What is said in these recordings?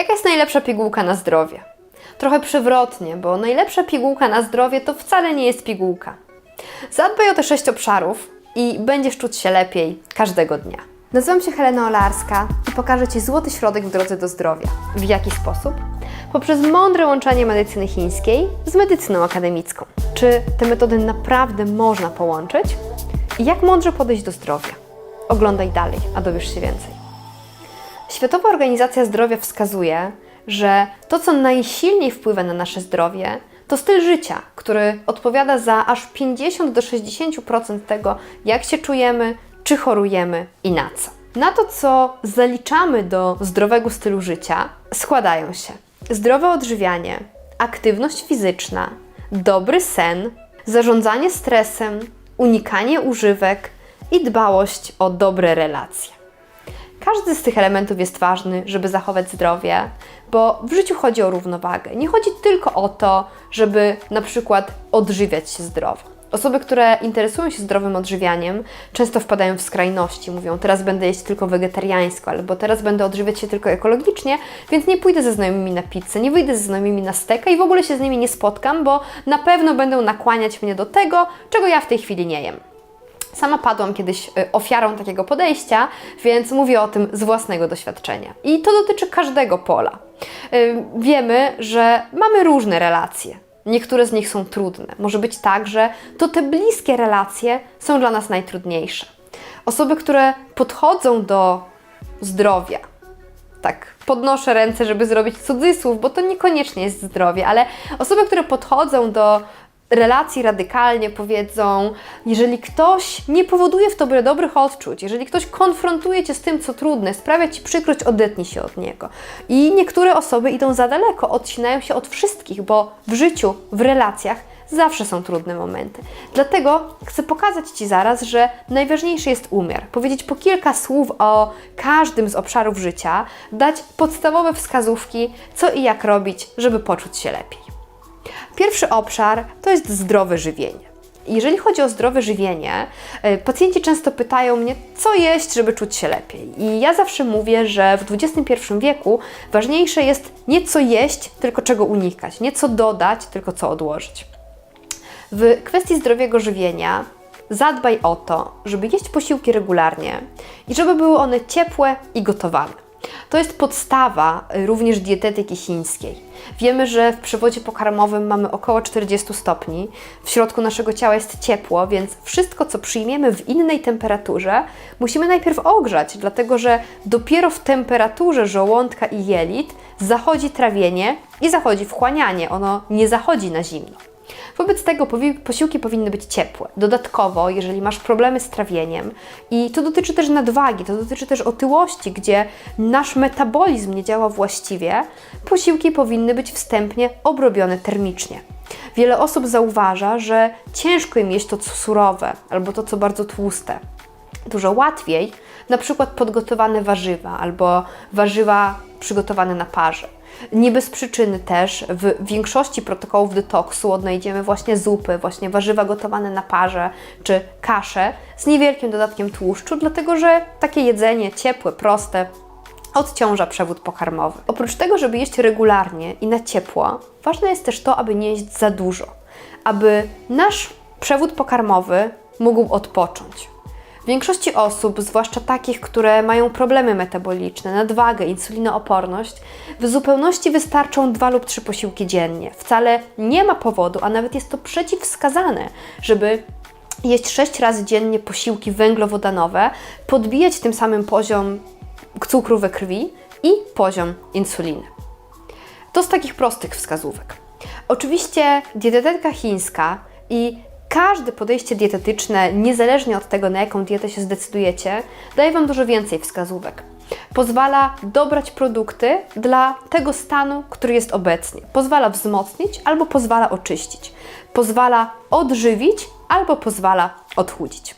Jaka jest najlepsza pigułka na zdrowie? Trochę przewrotnie, bo najlepsza pigułka na zdrowie to wcale nie jest pigułka. Zadbaj o te sześć obszarów i będziesz czuć się lepiej każdego dnia. Nazywam się Helena Olarska i pokażę Ci złoty środek w drodze do zdrowia. W jaki sposób? Poprzez mądre łączenie medycyny chińskiej z medycyną akademicką. Czy te metody naprawdę można połączyć? I jak mądrze podejść do zdrowia? Oglądaj dalej, a dowiesz się więcej. Światowa Organizacja Zdrowia wskazuje, że to, co najsilniej wpływa na nasze zdrowie, to styl życia, który odpowiada za aż 50 do 60% tego, jak się czujemy, czy chorujemy i na co. Na to, co zaliczamy do zdrowego stylu życia, składają się zdrowe odżywianie, aktywność fizyczna, dobry sen, zarządzanie stresem, unikanie używek i dbałość o dobre relacje. Każdy z tych elementów jest ważny, żeby zachować zdrowie, bo w życiu chodzi o równowagę. Nie chodzi tylko o to, żeby na przykład odżywiać się zdrowo. Osoby, które interesują się zdrowym odżywianiem, często wpadają w skrajności. Mówią, teraz będę jeść tylko wegetariańsko, albo teraz będę odżywiać się tylko ekologicznie, więc nie pójdę ze znajomymi na pizzę, nie wyjdę ze znajomymi na steka i w ogóle się z nimi nie spotkam, bo na pewno będą nakłaniać mnie do tego, czego ja w tej chwili nie jem. Sama padłam kiedyś y, ofiarą takiego podejścia, więc mówię o tym z własnego doświadczenia. I to dotyczy każdego pola. Y, Wiemy, że mamy różne relacje. Niektóre z nich są trudne. Może być tak, że to te bliskie relacje są dla nas najtrudniejsze. Osoby, które podchodzą do zdrowia, tak podnoszę ręce, żeby zrobić cudzysłów, bo to niekoniecznie jest zdrowie, ale osoby, które podchodzą do relacji radykalnie powiedzą, jeżeli ktoś nie powoduje w tobie dobrych odczuć, jeżeli ktoś konfrontuje cię z tym, co trudne, sprawia ci przykrość, odetnij się od niego. I niektóre osoby idą za daleko, odcinają się od wszystkich, bo w życiu, w relacjach zawsze są trudne momenty. Dlatego chcę pokazać Ci zaraz, że najważniejszy jest umiar. Powiedzieć po kilka słów o każdym z obszarów życia, dać podstawowe wskazówki, co i jak robić, żeby poczuć się lepiej. Pierwszy obszar to jest zdrowe żywienie. Jeżeli chodzi o zdrowe żywienie, y, pacjenci często pytają mnie, co jeść, żeby czuć się lepiej. I ja zawsze mówię, że w XXI wieku ważniejsze jest nie co jeść, tylko czego unikać, nie co dodać, tylko co odłożyć. W kwestii zdrowego żywienia zadbaj o to, żeby jeść posiłki regularnie i żeby były one ciepłe i gotowane. To jest podstawa y, również dietetyki chińskiej. Wiemy, że w przewodzie pokarmowym mamy około 40 stopni. W środku naszego ciała jest ciepło, więc wszystko, co przyjmiemy w innej temperaturze, musimy najpierw ogrzać, dlatego że dopiero w temperaturze żołądka i jelit zachodzi trawienie i zachodzi wchłanianie. Ono nie zachodzi na zimno. Wobec tego posiłki powinny być ciepłe. Dodatkowo, jeżeli masz problemy z trawieniem, i to dotyczy też nadwagi, to dotyczy też otyłości, gdzie nasz metabolizm nie działa właściwie, posiłki powinny być wstępnie obrobione termicznie. Wiele osób zauważa, że ciężko im jeść to, co surowe, albo to, co bardzo tłuste. Dużo łatwiej na przykład podgotowane warzywa albo warzywa przygotowane na parze. Nie bez przyczyny też w większości protokołów detoksu odnajdziemy właśnie zupy, właśnie warzywa gotowane na parze czy kasze z niewielkim dodatkiem tłuszczu, dlatego że takie jedzenie ciepłe, proste odciąża przewód pokarmowy. Oprócz tego, żeby jeść regularnie i na ciepło, ważne jest też to, aby nie jeść za dużo, aby nasz przewód pokarmowy mógł odpocząć. W większości osób, zwłaszcza takich, które mają problemy metaboliczne, nadwagę, insulinooporność, w zupełności wystarczą dwa lub trzy posiłki dziennie. Wcale nie ma powodu, a nawet jest to przeciwwskazane, żeby jeść sześć razy dziennie posiłki węglowodanowe, podbijać tym samym poziom cukru we krwi i poziom insuliny. To z takich prostych wskazówek. Oczywiście dietetyka chińska i każde podejście dietetyczne, niezależnie od tego, na jaką dietę się zdecydujecie, daje Wam dużo więcej wskazówek. Pozwala dobrać produkty dla tego stanu, który jest obecnie. Pozwala wzmocnić albo pozwala oczyścić. Pozwala odżywić albo pozwala odchudzić.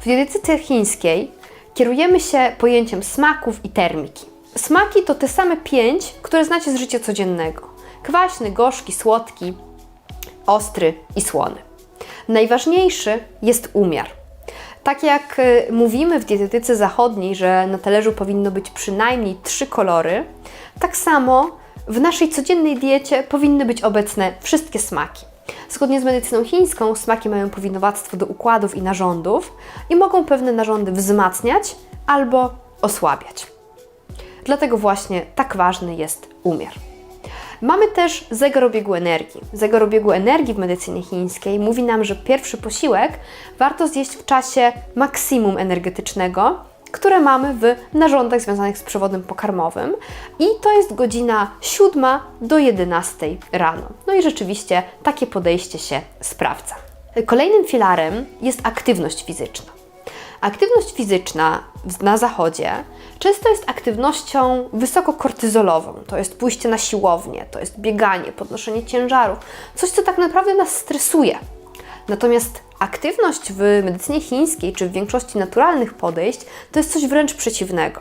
W dietetyce chińskiej kierujemy się pojęciem smaków i termiki. Smaki to te same pięć, które znacie z życia codziennego: kwaśny, gorzki, słodki, ostry i słony. Najważniejszy jest umiar. Tak jak y, mówimy w dietetyce zachodniej, że na talerzu powinno być przynajmniej trzy kolory, Tak samo w naszej codziennej diecie powinny być obecne wszystkie smaki. Zgodnie z medycyną chińską, smaki mają powinowactwo do układów i narządów i mogą pewne narządy wzmacniać albo osłabiać. Dlatego właśnie tak ważny jest umiar. Mamy też zegar obiegu energii. Zegar obiegu energii w medycynie chińskiej mówi nam, że pierwszy posiłek warto zjeść w czasie maksimum energetycznego, które mamy w narządach związanych z przewodem pokarmowym i to jest godzina 7 do 11 rano. No i rzeczywiście takie podejście się sprawdza. Kolejnym filarem jest aktywność fizyczna. Aktywność fizyczna na zachodzie często jest aktywnością wysokokortyzolową. To jest pójście na siłownię, to jest bieganie, podnoszenie ciężarów, coś, co tak naprawdę nas stresuje. Natomiast aktywność w medycynie chińskiej czy w większości naturalnych podejść to jest coś wręcz przeciwnego.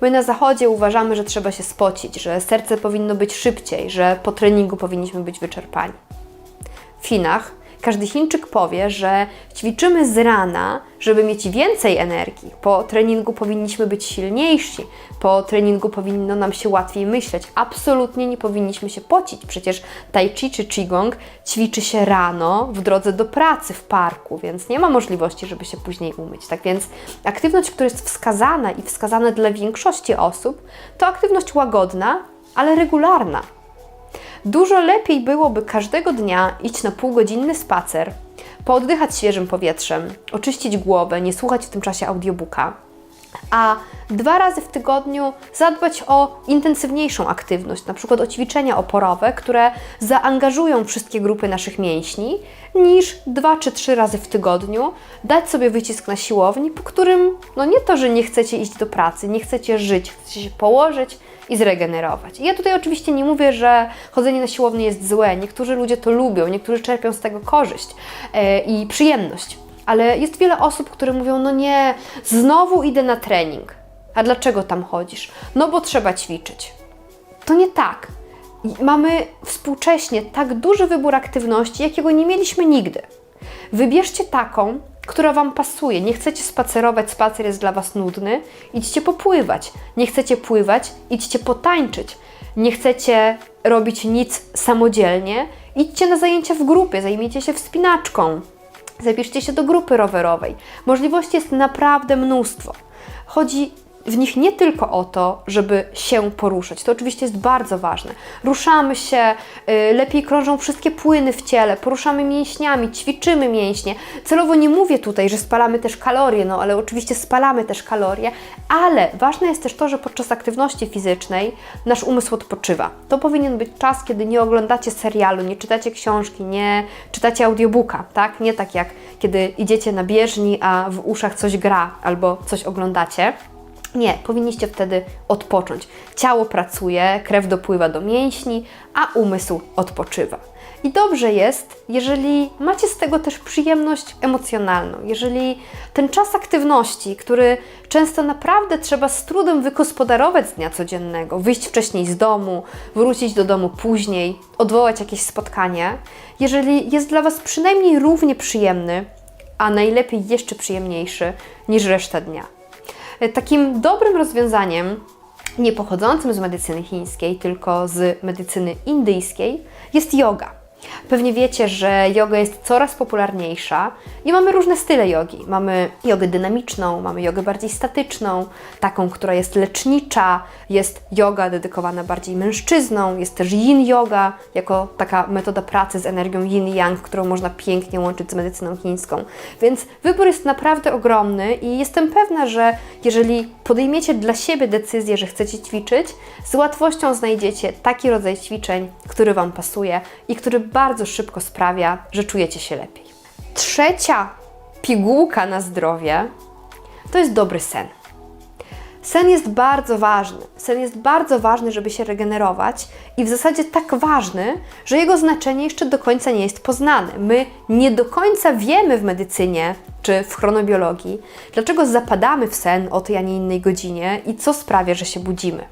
My na zachodzie uważamy, że trzeba się spocić, że serce powinno być szybciej, że po treningu powinniśmy być wyczerpani. W Chinach każdy Chińczyk powie, że ćwiczymy z rana, żeby mieć więcej energii. Po treningu powinniśmy być silniejsi, po treningu powinno nam się łatwiej myśleć. Absolutnie nie powinniśmy się pocić. Przecież Tai Chi czy Qigong ćwiczy się rano w drodze do pracy w parku, więc nie ma możliwości, żeby się później umyć. Tak więc aktywność, która jest wskazana i wskazana dla większości osób, to aktywność łagodna, ale regularna. Dużo lepiej byłoby każdego dnia iść na półgodzinny spacer, pooddychać świeżym powietrzem, oczyścić głowę, nie słuchać w tym czasie audiobooka, a dwa razy w tygodniu zadbać o intensywniejszą aktywność, na przykład o ćwiczenia oporowe, które zaangażują wszystkie grupy naszych mięśni, niż dwa czy trzy razy w tygodniu dać sobie wycisk na siłowni, po którym no nie to, że nie chcecie iść do pracy, nie chcecie żyć, chcecie się położyć i zregenerować. I ja tutaj oczywiście nie mówię, że chodzenie na siłownię jest złe. Niektórzy ludzie to lubią, niektórzy czerpią z tego korzyść e, i przyjemność. Ale jest wiele osób, które mówią: No nie, znowu idę na trening. A dlaczego tam chodzisz? No bo trzeba ćwiczyć. To nie tak. Mamy współcześnie tak duży wybór aktywności, jakiego nie mieliśmy nigdy. Wybierzcie taką, która Wam pasuje. Nie chcecie spacerować, spacer jest dla Was nudny, idźcie popływać. Nie chcecie pływać, idźcie potańczyć. Nie chcecie robić nic samodzielnie, idźcie na zajęcia w grupie, zajmijcie się wspinaczką. Zapiszcie się do grupy rowerowej. Możliwości jest naprawdę mnóstwo. Chodzi w nich nie tylko o to, żeby się poruszać. To oczywiście jest bardzo ważne. Ruszamy się, y, lepiej krążą wszystkie płyny w ciele, poruszamy mięśniami, ćwiczymy mięśnie. Celowo nie mówię tutaj, że spalamy też kalorie, no ale oczywiście spalamy też kalorie, ale ważne jest też to, że podczas aktywności fizycznej nasz umysł odpoczywa. To powinien być czas, kiedy nie oglądacie serialu, nie czytacie książki, nie czytacie audiobooka, tak? Nie tak jak kiedy idziecie na bieżni, a w uszach coś gra albo coś oglądacie. Nie, powinniście wtedy odpocząć. Ciało pracuje, krew dopływa do mięśni, a umysł odpoczywa. I dobrze jest, jeżeli macie z tego też przyjemność emocjonalną, jeżeli ten czas aktywności, który często naprawdę trzeba z trudem wygospodarować z dnia codziennego, wyjść wcześniej z domu, wrócić do domu później, odwołać jakieś spotkanie, jeżeli jest dla Was przynajmniej równie przyjemny, a najlepiej jeszcze przyjemniejszy niż reszta dnia. Takim dobrym rozwiązaniem, nie pochodzącym z medycyny chińskiej, tylko z medycyny indyjskiej, jest yoga. Pewnie wiecie, że yoga jest coraz popularniejsza i mamy różne style jogi. Mamy jogę dynamiczną, mamy jogę bardziej statyczną, taką, która jest lecznicza, jest yoga dedykowana bardziej mężczyznom, jest też yin yoga, jako taka metoda pracy z energią yin yang, którą można pięknie łączyć z medycyną chińską. Więc wybór jest naprawdę ogromny i jestem pewna, że jeżeli podejmiecie dla siebie decyzję, że chcecie ćwiczyć, z łatwością znajdziecie taki rodzaj ćwiczeń, który Wam pasuje i który bardzo szybko sprawia, że czujecie się lepiej. Trzecia pigułka na zdrowie to jest dobry sen. Sen jest bardzo ważny. Sen jest bardzo ważny, żeby się regenerować i w zasadzie tak ważny, że jego znaczenie jeszcze do końca nie jest poznane. My nie do końca wiemy w medycynie czy w chronobiologii, dlaczego zapadamy w sen o tej, a nie innej godzinie i co sprawia, że się budzimy.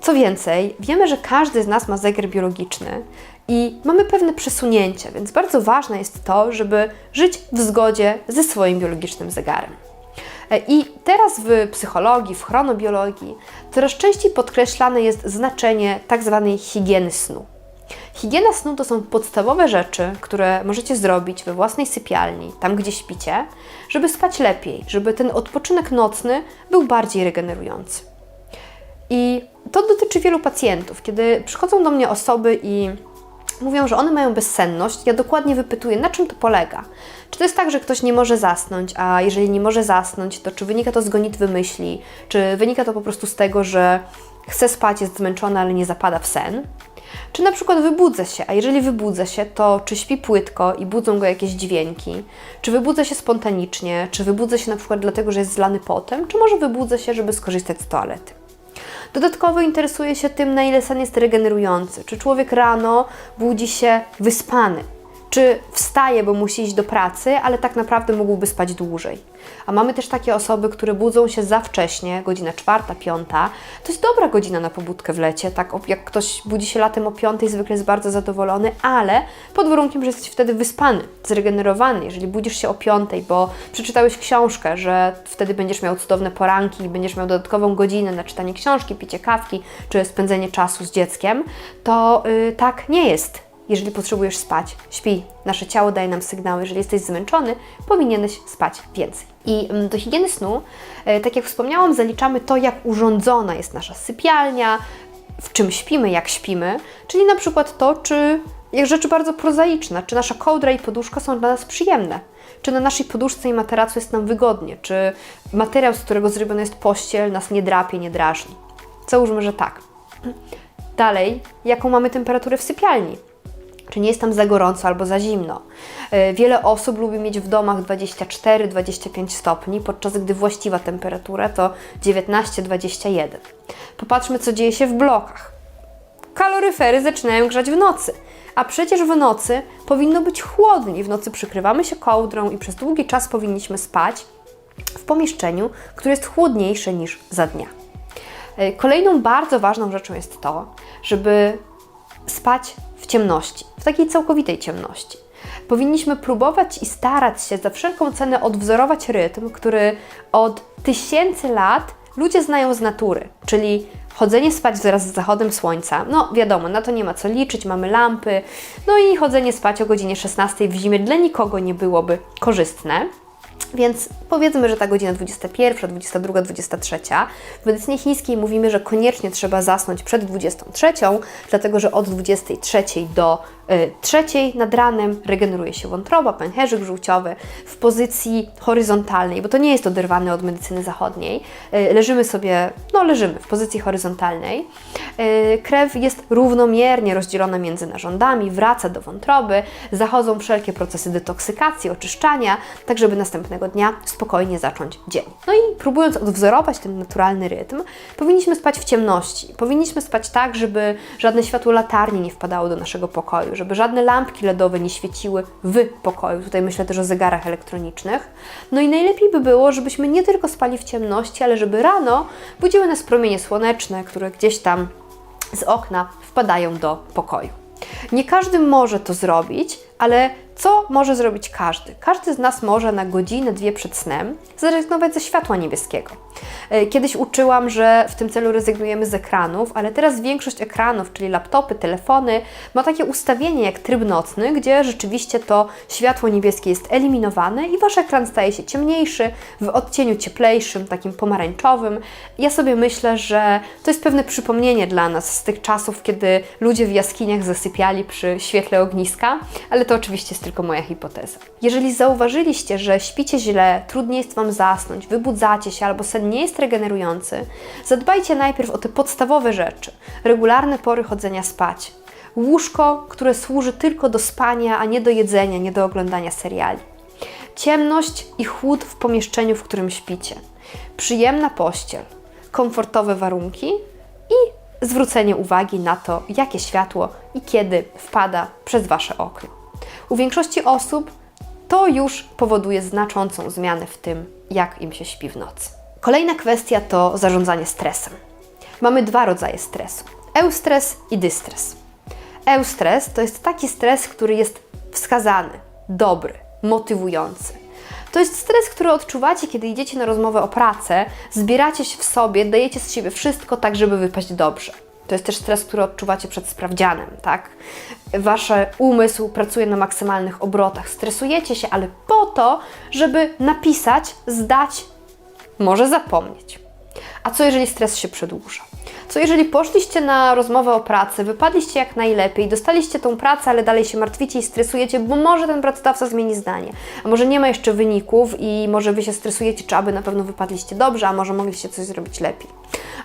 Co więcej, wiemy, że każdy z nas ma zegar biologiczny i mamy pewne przesunięcia, więc bardzo ważne jest to, żeby żyć w zgodzie ze swoim biologicznym zegarem. E, I teraz w psychologii, w chronobiologii coraz częściej podkreślane jest znaczenie tak zwanej higieny snu. Higiena snu to są podstawowe rzeczy, które możecie zrobić we własnej sypialni, tam gdzie śpicie, żeby spać lepiej, żeby ten odpoczynek nocny był bardziej regenerujący. I to dotyczy wielu pacjentów. Kiedy przychodzą do mnie osoby i mówią, że one mają bezsenność, ja dokładnie wypytuję, na czym to polega. Czy to jest tak, że ktoś nie może zasnąć, a jeżeli nie może zasnąć, to czy wynika to z gonitwy myśli, czy wynika to po prostu z tego, że chce spać, jest zmęczona, ale nie zapada w sen? Czy na przykład wybudzę się, a jeżeli wybudzę się, to czy śpi płytko i budzą go jakieś dźwięki? Czy wybudzę się spontanicznie? Czy wybudzę się na przykład dlatego, że jest zlany potem? Czy może wybudzę się, żeby skorzystać z toalety? Dodatkowo interesuje się tym, na ile sen jest regenerujący. Czy człowiek rano budzi się wyspany? Czy wstaje, bo musi iść do pracy, ale tak naprawdę mógłby spać dłużej? A mamy też takie osoby, które budzą się za wcześnie, godzina czwarta, piąta. To jest dobra godzina na pobudkę w lecie. Tak, jak ktoś budzi się latem o piątej, zwykle jest bardzo zadowolony, ale pod warunkiem, że jesteś wtedy wyspany, zregenerowany. Jeżeli budzisz się o piątej, bo przeczytałeś książkę, że wtedy będziesz miał cudowne poranki i będziesz miał dodatkową godzinę na czytanie książki, picie kawki czy spędzenie czasu z dzieckiem, to yy, tak nie jest. Jeżeli potrzebujesz spać, śpi. Nasze ciało daje nam sygnały. Jeżeli jesteś zmęczony, powinieneś spać więcej. I mm, do higieny snu, e, tak jak wspomniałam, zaliczamy to, jak urządzona jest nasza sypialnia, w czym śpimy, jak śpimy, czyli na przykład to, czy jak rzeczy bardzo prozaiczne, czy nasza kołdra i poduszka są dla nas przyjemne, czy na naszej poduszce i materacu jest nam wygodnie, czy materiał, z którego zrobiona jest pościel, nas nie drapie, nie drażni. Załóżmy, że tak. Dalej, jaką mamy temperaturę w sypialni? Czy nie jest tam za gorąco albo za zimno? E, Wiele osób lubi mieć w domach 24-25 stopni, podczas gdy właściwa temperatura to 19-21. Popatrzmy, co dzieje się w blokach. Kaloryfery zaczynają grzać w nocy, a przecież w nocy powinno być chłodniej. W nocy przykrywamy się kołdrą i przez długi czas powinniśmy spać w pomieszczeniu, które jest chłodniejsze niż za dnia. E, Kolejną bardzo ważną rzeczą jest to, żeby spać w ciemności, w takiej całkowitej ciemności. Powinniśmy próbować i starać się za wszelką cenę odwzorować rytm, który od tysięcy lat ludzie znają z natury, czyli chodzenie spać wraz z zachodem słońca. No wiadomo, na to nie ma co liczyć, mamy lampy, no i chodzenie spać o godzinie 16 w zimie dla nikogo nie byłoby korzystne. Więc powiedzmy, że ta godzina 21, 22, 23. W medycynie chińskiej mówimy, że koniecznie trzeba zasnąć przed 23, dlatego że od 23 do y, 3 nad ranem regeneruje się wątroba, pęcherzyk żółciowy w pozycji horyzontalnej, bo to nie jest oderwane od medycyny zachodniej. Y, leżymy sobie, no leżymy w pozycji horyzontalnej. Y, krew jest równomiernie rozdzielona między narządami, wraca do wątroby, zachodzą wszelkie procesy detoksykacji, oczyszczania, tak żeby następnego dnia spokojnie zacząć dzień. No i próbując odwzorować ten naturalny rytm, powinniśmy spać w ciemności. Powinniśmy spać tak, żeby żadne światło latarni nie wpadało do naszego pokoju, żeby żadne lampki LEDowe nie świeciły w pokoju. Tutaj myślę też o zegarach elektronicznych. No i najlepiej by było, żebyśmy nie tylko spali w ciemności, ale żeby rano budziły nas promienie słoneczne, które gdzieś tam z okna wpadają do pokoju. Nie każdy może to zrobić, ale co może zrobić każdy? Każdy z nas może na godzinę, dwie przed snem zrezygnować ze światła niebieskiego. E, Kiedyś uczyłam, że w tym celu rezygnujemy z ekranów, ale teraz większość ekranów, czyli laptopy, telefony, ma takie ustawienie jak tryb nocny, gdzie rzeczywiście to światło niebieskie jest eliminowane i wasz ekran staje się ciemniejszy, w odcieniu cieplejszym, takim pomarańczowym. Ja sobie myślę, że to jest pewne przypomnienie dla nas z tych czasów, kiedy ludzie w jaskiniach zasypiali przy świetle ogniska, ale to oczywiście jest tylko moja hipoteza. Jeżeli zauważyliście, że śpicie źle, trudniej jest Wam zasnąć, wybudzacie się albo sen nie jest regenerujący, zadbajcie najpierw o te podstawowe rzeczy. Regularne pory chodzenia spać. Łóżko, które służy tylko do spania, a nie do jedzenia, nie do oglądania seriali. Ciemność i chłód w pomieszczeniu, w którym śpicie. Przyjemna pościel, komfortowe warunki i zwrócenie uwagi na to, jakie światło i kiedy wpada przez Wasze okno. U większości osób to już powoduje znaczącą zmianę w tym, jak im się śpi w nocy. Kolejna kwestia to zarządzanie stresem. Mamy dwa rodzaje stresu: eustres i dystres. Eustres to jest taki stres, który jest wskazany, dobry, motywujący. To jest stres, który odczuwacie, kiedy idziecie na rozmowę o pracę, zbieracie się w sobie, dajecie z siebie wszystko tak, żeby wypaść dobrze. To jest też stres, który odczuwacie przed sprawdzianem, tak? Wasz umysł pracuje na maksymalnych obrotach. Stresujecie się, ale po to, żeby napisać, zdać, może zapomnieć. A co jeżeli stres się przedłuża? Co jeżeli poszliście na rozmowę o pracy, wypadliście jak najlepiej, dostaliście tą pracę, ale dalej się martwicie i stresujecie, bo może ten pracodawca zmieni zdanie, a może nie ma jeszcze wyników i może Wy się stresujecie, czy aby na pewno wypadliście dobrze, a może mogliście coś zrobić lepiej.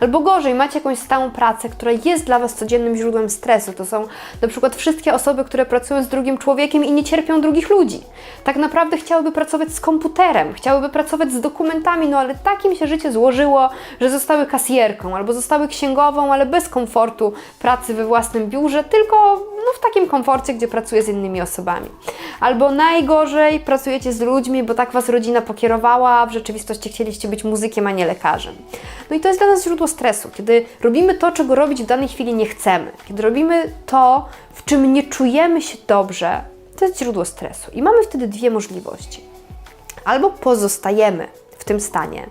Albo gorzej, macie jakąś stałą pracę, która jest dla Was codziennym źródłem stresu. To są na przykład wszystkie osoby, które pracują z drugim człowiekiem i nie cierpią drugich ludzi. Tak naprawdę chciałyby pracować z komputerem, chciałyby pracować z dokumentami, no ale tak im się życie złożyło, że zostały kasjerką albo zostały księgową, ale bez komfortu pracy we własnym biurze, tylko no, w takim komforcie, gdzie pracuje z innymi osobami. Albo najgorzej pracujecie z ludźmi, bo tak Was rodzina pokierowała, a w rzeczywistości chcieliście być muzykiem, a nie lekarzem. No i to jest dla nas źródło stresu, kiedy robimy to, czego robić w danej chwili nie chcemy, kiedy robimy to, w czym nie czujemy się dobrze, to jest źródło stresu. I mamy wtedy dwie możliwości. Albo pozostajemy w tym stanie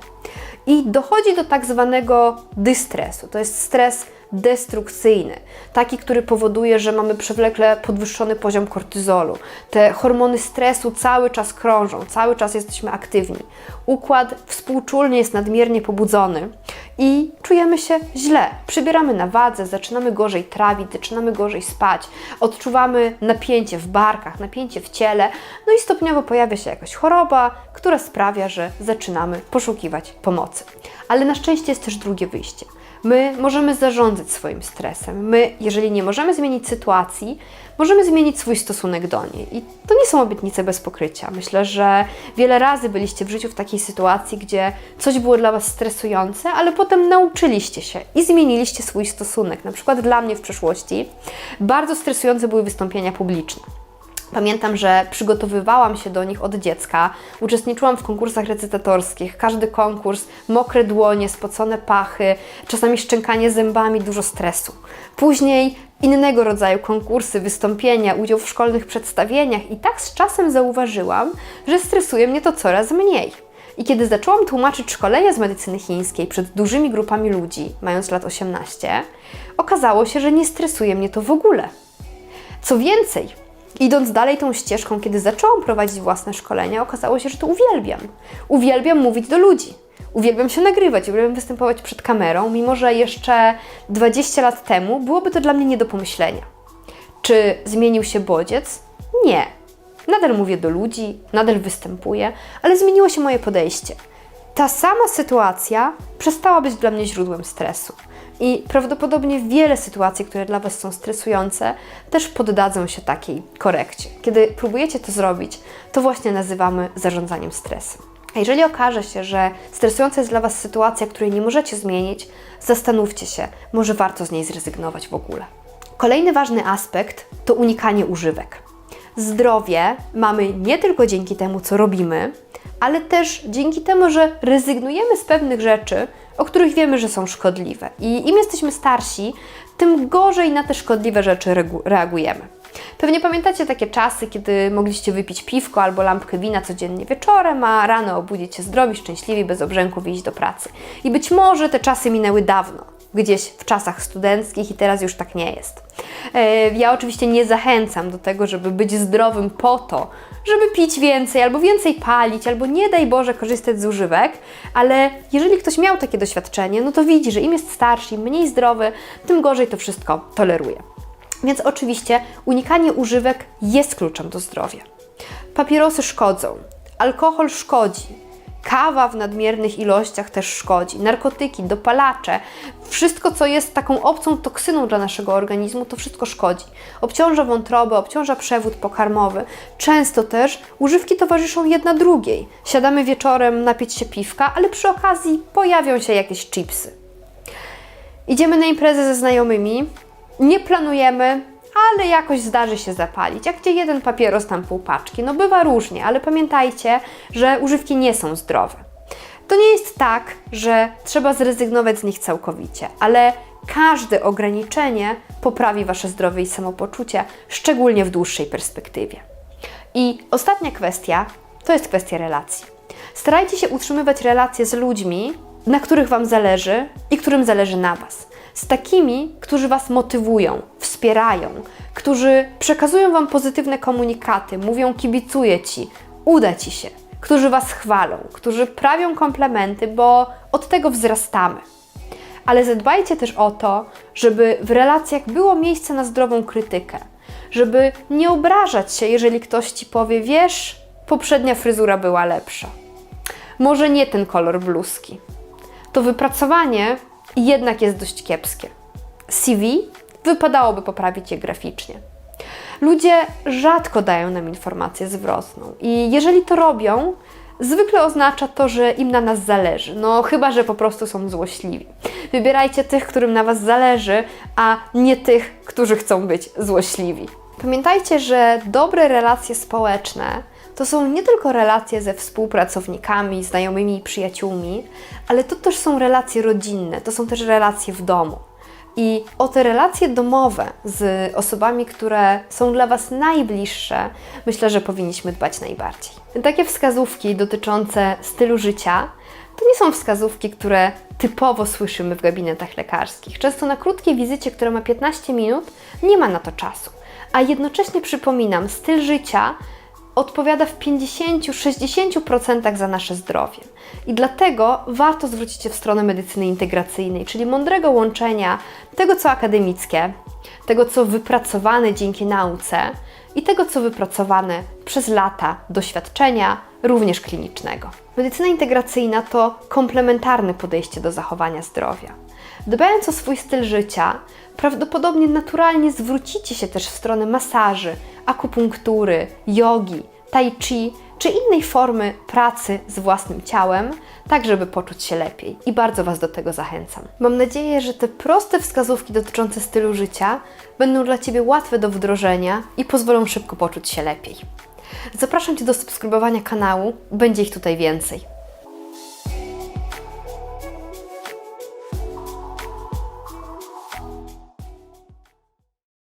i dochodzi do tak zwanego dystresu. To jest stres destrukcyjny, taki, który powoduje, że mamy przewlekle podwyższony poziom kortyzolu. Te hormony stresu cały czas krążą, cały czas jesteśmy aktywni. Układ współczulny jest nadmiernie pobudzony i czujemy się źle. Przybieramy na wadze, zaczynamy gorzej trawić, zaczynamy gorzej spać, odczuwamy napięcie w barkach, napięcie w ciele, no i stopniowo pojawia się jakaś choroba, która sprawia, że zaczynamy poszukiwać pomocy. Ale na szczęście jest też drugie wyjście. My możemy zarządzać swoim stresem. My, jeżeli nie możemy zmienić sytuacji, możemy zmienić swój stosunek do niej. I to nie są obietnice bez pokrycia. Myślę, że wiele razy byliście w życiu w takiej sytuacji, gdzie coś było dla Was stresujące, ale potem nauczyliście się i zmieniliście swój stosunek. Na przykład dla mnie w przeszłości bardzo stresujące były wystąpienia publiczne. Pamiętam, że przygotowywałam się do nich od dziecka, uczestniczyłam w konkursach recytatorskich, każdy konkurs, mokre dłonie, spocone pachy, czasami szczękanie zębami, dużo stresu. Później innego rodzaju konkursy, wystąpienia, udział w szkolnych przedstawieniach i tak z czasem zauważyłam, że stresuje mnie to coraz mniej. I kiedy zaczęłam tłumaczyć szkolenia z medycyny chińskiej przed dużymi grupami ludzi, mając lat 18, okazało się, że nie stresuje mnie to w ogóle. Co więcej, Idąc dalej tą ścieżką, kiedy zaczęłam prowadzić własne szkolenia, okazało się, że to uwielbiam. Uwielbiam mówić do ludzi. Uwielbiam się nagrywać, uwielbiam występować przed kamerą, mimo że jeszcze 20 lat temu byłoby to dla mnie nie do pomyślenia. Czy zmienił się bodziec? Nie. Nadal mówię do ludzi, nadal występuję, ale zmieniło się moje podejście. Ta sama sytuacja przestała być dla mnie źródłem stresu. I prawdopodobnie wiele sytuacji, które dla Was są stresujące, też poddadzą się takiej korekcie. Kiedy próbujecie to zrobić, to właśnie nazywamy zarządzaniem stresem. A jeżeli okaże się, że stresująca jest dla Was sytuacja, której nie możecie zmienić, zastanówcie się, może warto z niej zrezygnować w ogóle. Kolejny ważny aspekt to unikanie używek. Zdrowie mamy nie tylko dzięki temu, co robimy, ale też dzięki temu, że rezygnujemy z pewnych rzeczy, o których wiemy, że są szkodliwe. I im jesteśmy starsi, tym gorzej na te szkodliwe rzeczy reagujemy. Pewnie pamiętacie takie czasy, kiedy mogliście wypić piwko albo lampkę wina codziennie wieczorem, a rano obudzić się zdrowi, szczęśliwi, bez obrzęków iść do pracy. I być może te czasy minęły dawno, gdzieś w czasach studenckich i teraz już tak nie jest. E, ja oczywiście nie zachęcam do tego, żeby być zdrowym po to, żeby pić więcej, albo więcej palić, albo nie daj Boże korzystać z używek, ale jeżeli ktoś miał takie doświadczenie, no to widzi, że im jest starszy, im mniej zdrowy, tym gorzej to wszystko toleruje. Więc oczywiście unikanie używek jest kluczem do zdrowia. Papierosy szkodzą, alkohol szkodzi, Kawa w nadmiernych ilościach też szkodzi, narkotyki, dopalacze, wszystko co jest taką obcą toksyną dla naszego organizmu, to wszystko szkodzi. Obciąża wątrobę, obciąża przewód pokarmowy. Często też używki towarzyszą jedna drugiej. Siadamy wieczorem napić się piwka, ale przy okazji pojawią się jakieś chipsy. Idziemy na imprezę ze znajomymi, nie planujemy, ale jakoś zdarzy się zapalić. Jak gdzie jeden papieros, tam pół paczki. No bywa różnie, ale pamiętajcie, że używki nie są zdrowe. To nie jest tak, że trzeba zrezygnować z nich całkowicie, ale każde ograniczenie poprawi Wasze zdrowie i samopoczucie, szczególnie w dłuższej perspektywie. I ostatnia kwestia to jest kwestia relacji. Starajcie się utrzymywać relacje z ludźmi, na których Wam zależy i którym zależy na Was. Z takimi, którzy Was motywują, wspierają, którzy przekazują Wam pozytywne komunikaty, mówią kibicuję Ci, uda Ci się, którzy Was chwalą, którzy prawią komplementy, bo od tego wzrastamy. Ale zadbajcie też o to, żeby w relacjach było miejsce na zdrową krytykę, żeby nie obrażać się, jeżeli ktoś Ci powie, wiesz, poprzednia fryzura była lepsza. Może nie ten kolor bluzki. To wypracowanie jednak jest dość kiepskie. CV wypadałoby poprawić je graficznie. Ludzie rzadko dają nam informację zwrotną i jeżeli to robią, zwykle oznacza to, że im na nas zależy. No chyba, że po prostu są złośliwi. Wybierajcie tych, którym na Was zależy, a nie tych, którzy chcą być złośliwi. Pamiętajcie, że dobre relacje społeczne to są nie tylko relacje ze współpracownikami, znajomymi i przyjaciółmi, ale to też są relacje rodzinne, to są też relacje w domu. I o te relacje domowe z osobami, które są dla Was najbliższe, myślę, że powinniśmy dbać najbardziej. Takie wskazówki dotyczące stylu życia to nie są wskazówki, które typowo słyszymy w gabinetach lekarskich. Często na krótkiej wizycie, która ma 15 minut, nie ma na to czasu. A jednocześnie przypominam, styl życia odpowiada w 50-60% za nasze zdrowie. I dlatego warto zwrócić się w stronę medycyny integracyjnej, czyli mądrego łączenia tego, co akademickie, tego, co wypracowane dzięki nauce i tego, co wypracowane przez lata doświadczenia, również klinicznego. Medycyna integracyjna to komplementarne podejście do zachowania zdrowia. Dbając o swój styl życia, prawdopodobnie naturalnie zwrócicie się też w stronę masaży, akupunktury, jogi, tai chi czy innej formy pracy z własnym ciałem, tak żeby poczuć się lepiej. I bardzo Was do tego zachęcam. Mam nadzieję, że te proste wskazówki dotyczące stylu życia będą dla Ciebie łatwe do wdrożenia i pozwolą szybko poczuć się lepiej. Zapraszam Cię do subskrybowania kanału, będzie ich tutaj więcej.